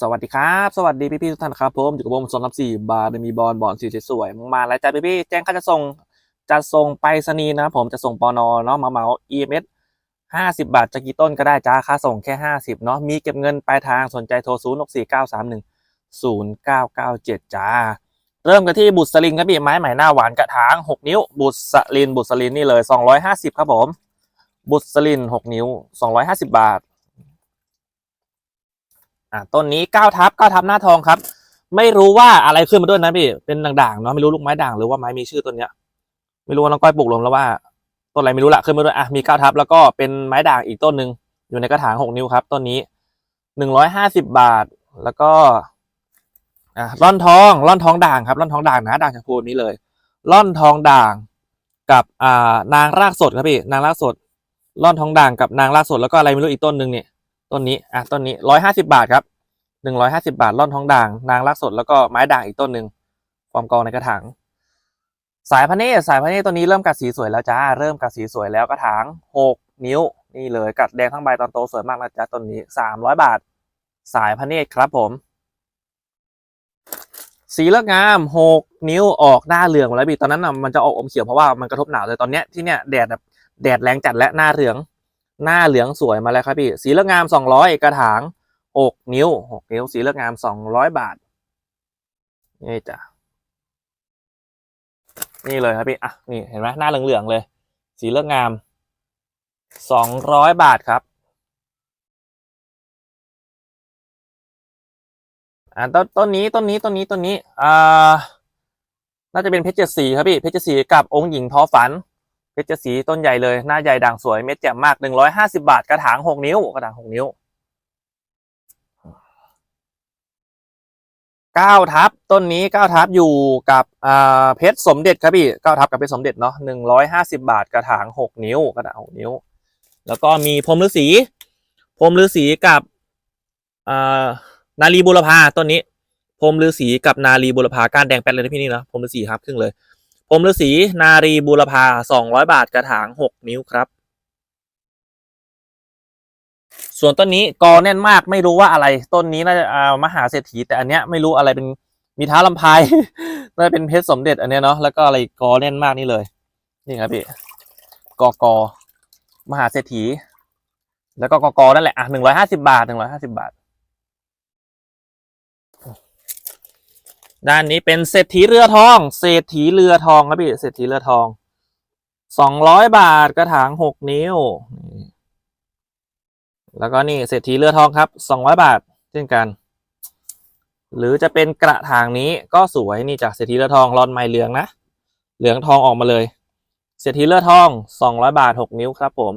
สวัสดีครับ สวัสดีพี่พี่ๆทุกท่านครับผมอยู่กับผมสองกับสี่บาร์มีบอลบอลสีสวยๆมาแล้วจ้าพี่พี่ๆแจ้งค่าจะส่งจะส่งไปรษณีย์นะครับผมจะส่งปอนอเนาะมาเมา EMS ห้าสิบบาทจะกี่ต้นก็ได้จ้าค่าส่งแค่ห้าสิบเนาะมีเก็บเงินปลายทางสนใจโทรศูนย์หกสี่เก้าสามหนึ่งศูนย์เก้าเก้าเจ็ดจ้า เริ่มกันที่บุษลินครับพี่ไม้ใหม่หน้าหวานกระถางหกนิ้ว บุษลินบุษลินนี่เลยสองร้อยห้าสิบครับผมบุษลินหกนิ้วสองร้อยห้าสิบบาท อ่าต้นนี้เก้าทับเก้าทับหน้าทองครับ ไม่รู้ว่าอะไรขึ้นมาด้วยนะพี่เป็นด่างๆเนาะไม่รู้ลูกไม้ด่างหรือว่าไม้มีชื่อต้นเนี้ย ไม่รู้ว่าน้องก้อยปลูกลงแล้วว่าต้นอะไรไม่รู้ละขึ้นมาด้วยอะมีเก้าทับแล้วก็เป็นไม้ด่างอีกต้นหนึ่งอยู่ในกระถางหกนิ้วครับต้นนี้หนึ่งร้อยห้าสิบบาทแล้วก็อะร่อนทองร่อนทองด่างครับร่อนทองด่างนะด่างชมพูนี้เลยร่อนทองด่างกับอ่านางรากสดครับพี่นางรากสดร่อนทองด่างกับนางรากสดแล้วก็อะไรไม่รู้อีกต้นหนึ่งเนี่ย ต้นนี้อะต้นนี้ร้อยห้าสิบาทครับหนึ่งร้อยห้าสิบาทร่อนทองด่าง นางรักสดแล้วก็ไม้ด่างอีกต้นหนึ่งฟอร์มกองในกระถางสายพะเนตสายพะเนตตัวนี้เริ่มกัดสีสวยแล้วจ้าเริ่มกัดสีสวยแล้วกระถางหกนิ้วนี่เลยกัดแดงทั้งใบตอนโตสวยมากนะจ๊ะต้นนี้สามร้อยบาท สายพะเนตครับผม สีเลือกงามหกนิ้วออกหน้าเหลืองหมดแล้วพี่ตอนนั้นน่ะมันจะออกอมเขียวเพราะว่ามันกระทบหนาวเลยตอนเนี้ยที่เนี้ยแดดแบบแดดแรงจัดและหน้าเหลือง หน้าเหลืองสวยมาแล้วครับพี่ สีเลือกงามสองร้อยกระถางหกนิ้วหกนิ้ว สีเลือกงามสองร้อยบาท นี่จ้ะ นี่เลยครับพี่ อะ นี่เห็นไหมหน้าเหลืองๆเลย สีเลือกงามสองร้อยบาทครับ อ่าต้นต้นนี้ต้นนี้ต้นนี้ต้นนี้ อ่า น่าจะเป็นเพชรเจ็ดสีครับพี่ เพชรเจ็ดสีกับองค์หญิงท้อฝัน เพชรสีต้นใหญ่เลย หน้าใหญ่ด่างสวยเม็ดแจ่มมากหนึ่งร้อยห้าสิบาท กระถางหกนิ้ว กระถางหกนิ้วเก้าทับต้นนี้เก้าทับอยู่กับเพชรสมเด็จครับพี่เก้าทับกับเพชรสมเด็จเนาะหนึ่งร้อยห้าสิบาท กระถางหกนิ้ว กระถางหกนิ้ว แล้วก็มีพรมฤาษีพรมฤาษีกับนาลีบุรพาต้นนี้พรมฤาษีกับนารีบุรพากานแดงแป๊ดเลยนะพี่นี่นะพรมฤาษีครับครึ่งเลย พรหมฤาษีนารีบูรพาสองร้อยบาทกระถางหกนิ้วครับ ส่วนต้นนี้กอแน่นมากไม่รู้ว่าอะไร ต้นนี้น่าจะมหาเศรษฐีแต่อันเนี้ยไม่รู้อะไรเป็นมีท้าลำพายน่าจะเป็นเพชรสมเด็จอันเนี้ยเนาะแล้วก็อะไรกอแน่นมากนี่เลย นี่ครับพี่กอกอมหาเศรษฐี แล้วก็กอกอนั่นแหละอะหนึ่งร้อยห้าสิบาทหนึ่งร้อยห้าสิบาท ด้านนี้เป็นเศรษฐีเรือทอง เศรษฐีเรือทองครับพี่ เศรษฐีเรือทองสองร้อยบาทกระถางหกนิ้ว แล้วก็นี่เศรษฐีเรือทองครับสองร้อยบาทเช่นกัน หรือจะเป็นกระถางนี้ก็สวยนี่จากเศรษฐีเรือทองรอนไม้เหลืองนะเหลืองทองออกมาเลย เศรษฐีเรือทองสองร้อยบาทหกนิ้วครับผม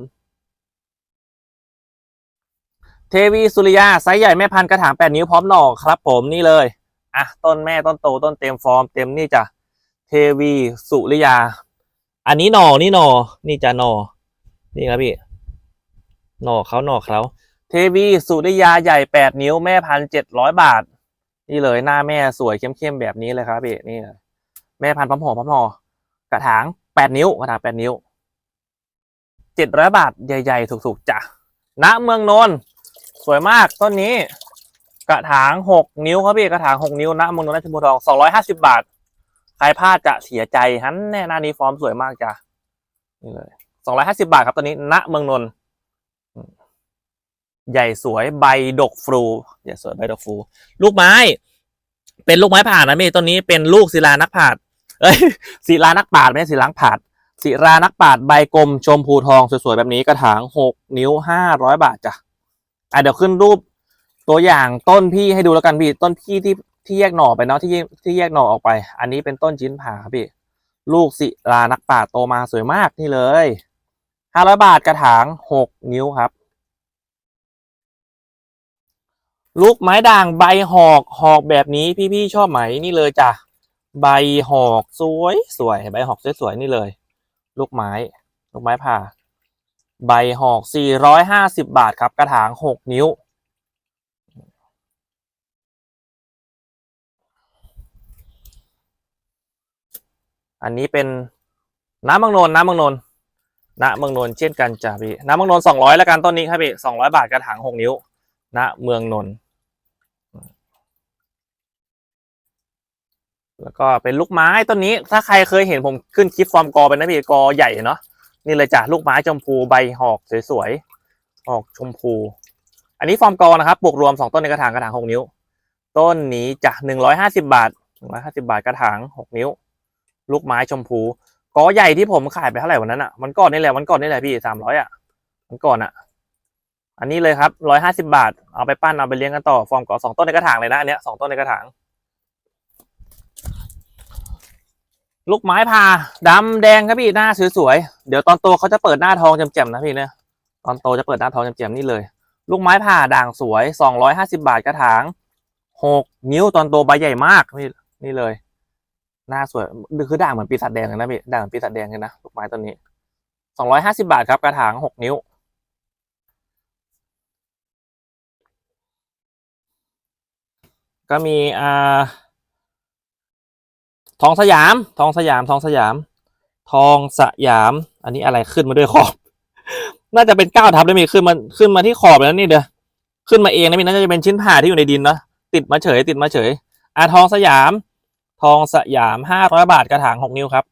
เทวีสุริยาไซส์ใหญ่แม่พันกระถางแปดนิ้วพร้อมหน่อครับผมนี่เลย อะต้นแม่ต้นโตต้นเต็มฟอร์ม เต็มนี่จ้ะเทวีสุริยา อันนี้หนอนี่หนอนี่จ้ะหนอนี่ครับพี่หนอเขาหนอเขาเทวีสุริยาใหญ่แปดนิ้วแม่พันเจ็ดร้อยบาท นี่เลยหน้าแม่สวยเข้มๆแบบนี้เลยครับพี่นี่แม่พันพร้อมห่อพร้อมหอกระถางแปดนิ้วกระถางแปดนิ้วเจ็ดร้อยบาทใหญ่ ๆ ถูกๆจ้ะณเมืองนนท์สวยมากต้นนี้ กระถางหกนิ้วครับพี่กระถางหกนิ้วนะมงนราชบุรีทองสองร้อยห้าสิบาท ใครพลาดจะเสียใจฮันแน่หน้านี้ฟอร์มสวยมากจ้ะนี่เลยสองร้อยห้าสิบาทครับตอนนี้ณเมืองนนท์ใหญ่สวยใบดกฟลูใหญ่สวยใบดกฟลูลูกไม้ เป็นลูกไม้ผ่านนะพี่ต้นนี้เป็นลูกศิลานักผาดเอ้ยศิลานักปาดไม่ใช่ศิลานักผาดศิลานักปาดใบกลมชมพูทองสวยๆแบบนี้กระถางหกนิ้วห้าร้อยบาทจ้ะอะเดี๋ยวขึ้นรูป ตัวอย่างต้นพี่ให้ดูแล้วกันพี่ต้นพี่ที่ที่แยกหน่อไปเนาะที่ที่แยกหน่อออกไป อันนี้เป็นต้นชิ้นผ่าครับพี่ ลูกศิลานักป่าโตมาสวยมากนี่เลยห้าร้อยบาทกระถางหกนิ้วครับ ลูกไม้ด่างใบหอกหอกแบบนี้พี่ๆชอบไหมนี่เลยจ้ะใบหอกสวยสวยใบหอกสวยๆนี่เลย ลูกไม้ ลูกไม้ผ่า ใบหอกสี่ร้อยห้าสิบบาทครับ กระถางหกนิ้ว อันนี้เป็นน้ำบางนนน้ำบางนนนะเมืองนนเช่นกันจ้าพี่นะเมืองนนสองร้อยแล้วกันต้นนี้ครับพี่สองร้อยบาทกระถางหกนิ้วนะเมืองนนแล้วก็เป็นลูกไม้ต้นนี้ ถ้าใครเคยเห็นผมขึ้นคลิปฟอร์มกอเป็นนะพี่กอใหญ่เนาะนี่เลยจ้ะลูกไม้ชมพูใบหอกสวยๆหอกชมพู อันนี้ฟอร์มกอนะครับปลูกรวมสองต้นในกระถางกระถางหกนิ้ว ต้นนี้จ้ะหนึ่งร้อยห้าสิบบาทหนึ่งร้อยห้าสิบบาทกระถางหกนิ้ว ลูกไม้ชมพูกอใหญ่ที่ผมขายไปเท่าไหร่วันนั้นอะวันก่อนนี่แหละวันก่อนนี่แหละพี่สามร้อยอะวันก่อนอะ อันนี้เลยครับร้อยห้าสิบาท เอาไปปั้นเอาไปเลี้ยงกันต่อฟอร์มกอสองต้นในกระถางเลยนะอันเนี้ยสองต้นในกระถาง ลูกไม้พาดำแดงครับพี่หน้าสวยๆเดี๋ยวตอนโตเขาจะเปิดหน้าทองแจ่มๆนะพี่เนี่ยตอนโตจะเปิดหน้าทองแจ่มๆนี่เลย ลูกไม้ผ่าด่างสวยสองร้อยห้าสิบาทกระถางหกนิ้วตอนโตใบใหญ่มากนี่นี่เลย หน้าสวยคือด่างเหมือนปีศาจแดงเลยนะพี่ด่างเหมือนปีศาจแดงเลยนะลูกไม้ต้นนี้สองร้อยห้าสิบาทครับกระถางหกนิ้ว ก็มีอ่าทองสยาม ทองสยาม ทองสยาม ทองสยาม อันนี้อะไรขึ้นมาด้วยขอบ น่าจะเป็นเก้าทับแล้มีขึ้นมาขึ้นมาที่ขอบแล้วนี่เด้อขึ้นมาเองนะมีน่าจะเป็นชิ้นผ่าที่อยู่ในดินเนาะติดมาเฉย ติดมาเฉยอ่าทองสยาม ทองสยามห้าร้อยบาทกระถางหกนิ้วครับ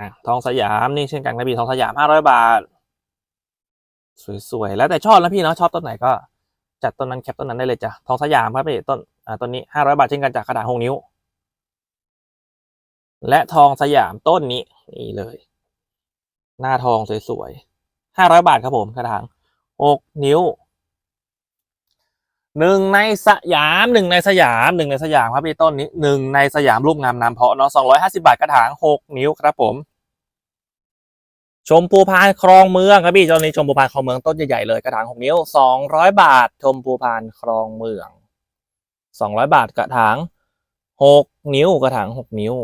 อทองสยามนี่เช่นกันนะพี่ทองสยามห้าร้อยบาท สวยๆแล้วแต่ชอบนะพี่เนาะชอบต้นไหนก็จัดต้นนั้นแคปต้นนั้นได้เลยจ้ะทองสยามครับพี่ต้นอ่าต้นนี้ห้าร้อยบาทเช่นกันจากกระถางหกนิ้ว และทองสยามต้นนี้นี่เลย หน้าทองสวยๆห้าร้อยบาทครับผมกระถางหกนิ้ว หนึ่งในสยามหนึ่งในสยามหนึ่งในสยามครับพี่ต้นนี้หนึ่งในสยามรูปงามน้ำเพาะเนาะสองร้อยห้าสิบาทกระถางหกนิ้วครับผม ชมพูพานครองเมืองครับพี่ตอนนี้ชมพูพานครองเมืองต้นใหญ่ๆเลยกระถางหกนิ้วสองร้อยบาท ชมพูพานครองเมืองสองร้อยบาทกระถางหกนิ้วกระถางหกนิ้ว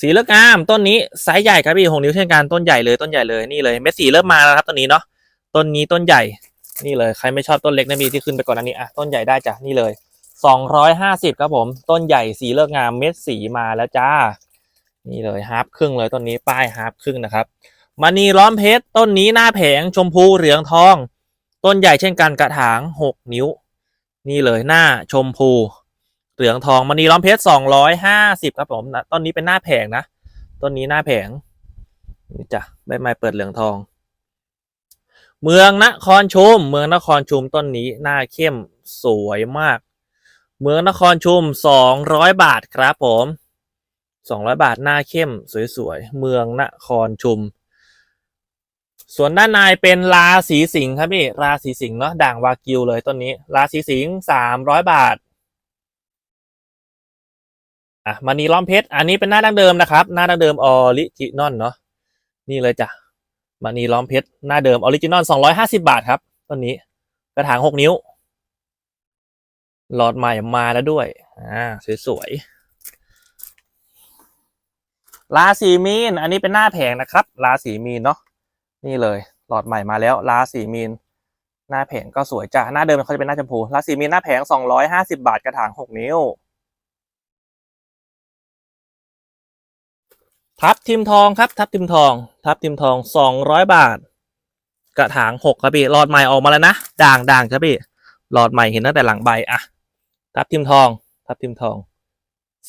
สีเลือกงามต้นนี้ไซส์ใหญ่ครับพี่หกนิ้วเช่นกันต้นใหญ่เลยต้นใหญ่เลยนี่เลยเม็ดสีเริ่มมาแล้วครับต้นนี้เนาะต้นนี้ต้นใหญ่ นี่เลยใครไม่ชอบต้นเล็กนะพี่ที่ขึ้นไปก่อนอันนี้อะต้นใหญ่ได้จ้ะนี่เลยสองร้อยห้าสิบครับผมต้นใหญ่สีเลือกงามเม็ดสีมาแล้วจ้า นี่เลยฮาร์ปครึ่งเลยต้นนี้ป้ายฮาร์ปครึ่งนะครับมณีล้อมเพชรต้นนี้หน้าแผงชมพูเหลืองทอง ต้นใหญ่เช่นกันกระถางหกนิ้ว นี่เลยหน้าชมพูเหลืองทองมณีล้อมเพชรสองร้อยห้าสิบครับผมต้นนี้เป็นหน้าแผงนะต้นนี้หน้าแผงนี่จ้ะใบไม้เปิดเหลืองทอง เมืองนครชุม เมืองนครชุมต้นนี้หน้าเข้มสวยมาก เมืองนครชุมสองร้อยบาทครับผมสองร้อยบาทหน้าเข้มสวยๆ เมืองนครชุม ส่วนด้านในเป็นราศีสิงห์ครับพี่ ราศีสิงห์เนาะด่างวากิวเลยต้นนี้ ราศีสิงห์สามร้อยบาทอะมานีล้อมเพชร อันนี้เป็นหน้าดั้งเดิมนะครับ หน้าดั้งเดิมออริจินอลเนาะ นี่เลยจ้ะ มานีล้อมเพชรหน้าเดิมออริจินอลสองร้อยห้าสิบาทครับต้นนี้กระถางหกนิ้ว หลอดใหม่มาแล้วด้วย อ่า สวยๆราศีมีน อันนี้เป็นหน้าแผงนะครับราศีมีนเนาะนี่เลย หลอดใหม่มาแล้วราศีมีน หน้าแผงก็สวยจ้ะหน้าเดิมเขาจะเป็นหน้าชมพูราศีมีนหน้าแผงสองร้อยห้าสิบาทกระถางหกนิ้ว ทับทิมทองครับ ทับทิมทอง ทับทิมทองสองร้อยบาท กระถางหกครับพี่หลอดใหม่ออกมาแล้วนะด่างด่างครับพี่หลอดใหม่เห็นตั้งแต่หลังใบอะทับทิมทอง ทับทิมทอง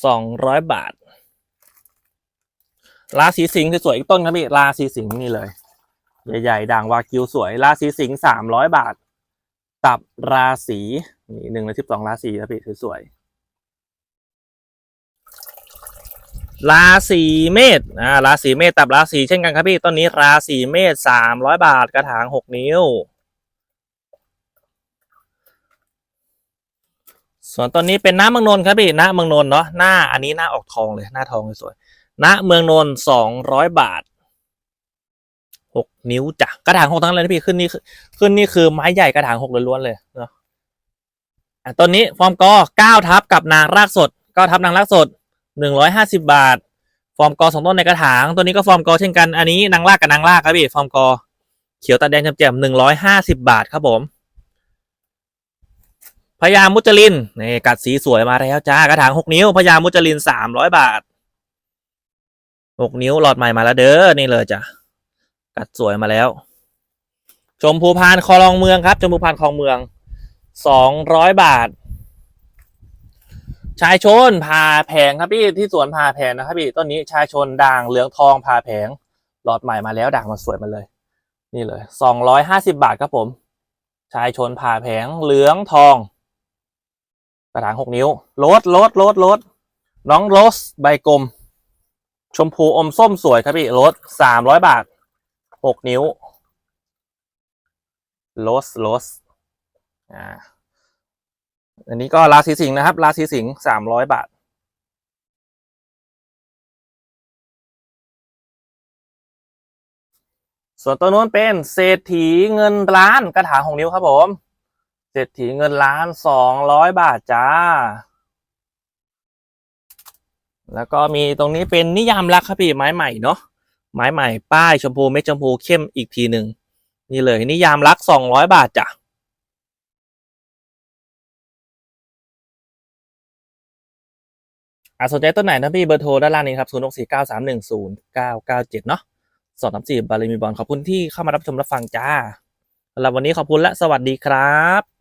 สองร้อยบาท ราศีสิงห์สวยๆอีกต้นครับพี่ราศีสิงห์นี่เลย ใหญ่ๆด่างวากิวสวย ราศีสิงห์สามร้อยบาท ตับราศีนี่หนึ่งในสิบสองราศีครับพี่สวยๆ ราศีเมษอ่าราศีเมษตับราศีเช่นกันครับพี่ต้นนี้ราศีเมษสามร้อยบาทกระถางหกนิ้ว ส่วนต้นนี้เป็นหน้าเมืองนนท์ครับพี่หน้าเมืองนนท์เนาะหน้าอันนี้หน้าออกทองเลยหน้าทองสวยๆณเมืองนนท์สองร้อยบาทหกนิ้วจ้ะกระถางหกทั้งเลยนะพี่ขึ้นนี่ขึ้นนี่คือไม้ใหญ่กระถางหกล้วนๆเลยเนาะอะต้นนี้ฟอร์มกอเก้าทับกับนางรากสดเก้าทับนางรากสด หนึ่งร้อยห้าสิบาท ฟอร์มกอสองต้นในกระถาง ตัวนี้ก็ฟอร์มกอเช่นกัน อันนี้นางรากกับนางรากครับพี่ฟอร์มกอ เขียวตาแดงแจ่มๆหนึ่งร้อยห้าสิบาทครับผมพญามุจลินนี่กัดสีสวยมาแล้วจ้ากระถางหกนิ้วพญามุจลินสามร้อยบาทหกนิ้วหลอดใหม่มาแล้วเด้อนี่เลยจ้ะกัดสวยมาแล้ว ชมพูพานคลองเมืองครับ ชมพูพานคลองเมืองสองร้อยบาท ชายชนพาแผงครับพี่ที่สวนพาแผงนะครับพี่ต้นนี้ชายชนด่างเหลืองทองพาแผงหลอดใหม่มาแล้วด่างมันสวยมาเลย นี่เลยสองร้อยห้าสิบาทครับผม ชายชนผ่าแผงเหลืองทอง กระถางหกนิ้วรสโรสโรสโรสน้องโรสใบกลม ชมพูอมส้มสวยครับพี่รสสามร้อยบาทหกนิ้วโรสโรสอ่า อันนี้ก็ราศีสิงห์นะครับ ราศีสิงห์สามร้อยบาท ส่วนตัวนู้นเป็นเศรษฐีเงินล้านกระถางของนิ้วครับผม เศรษฐีเงินล้านสองร้อยบาทจ้า แล้วก็มีตรงนี้เป็นนิยามรักครับพี่ไม้ใหม่เนาะไม้ใหม่ป้ายชมพูเม็ดชมพูเข้มอีกทีหนึ่งนี่เลยนิยามรักสองร้อยบาทจ้ะ อ่าสนใจต้นไหนนะพี่เบอร์โทรด้านล่างนี้ครับ0 6 4 9 3 1 0 9 9 7เนาะสองสามสี่บาลีมีบอลขอบคุณที่เข้ามารับชมรับฟังจ้าสำหรับวันนี้ขอบคุณและสวัสดีครับ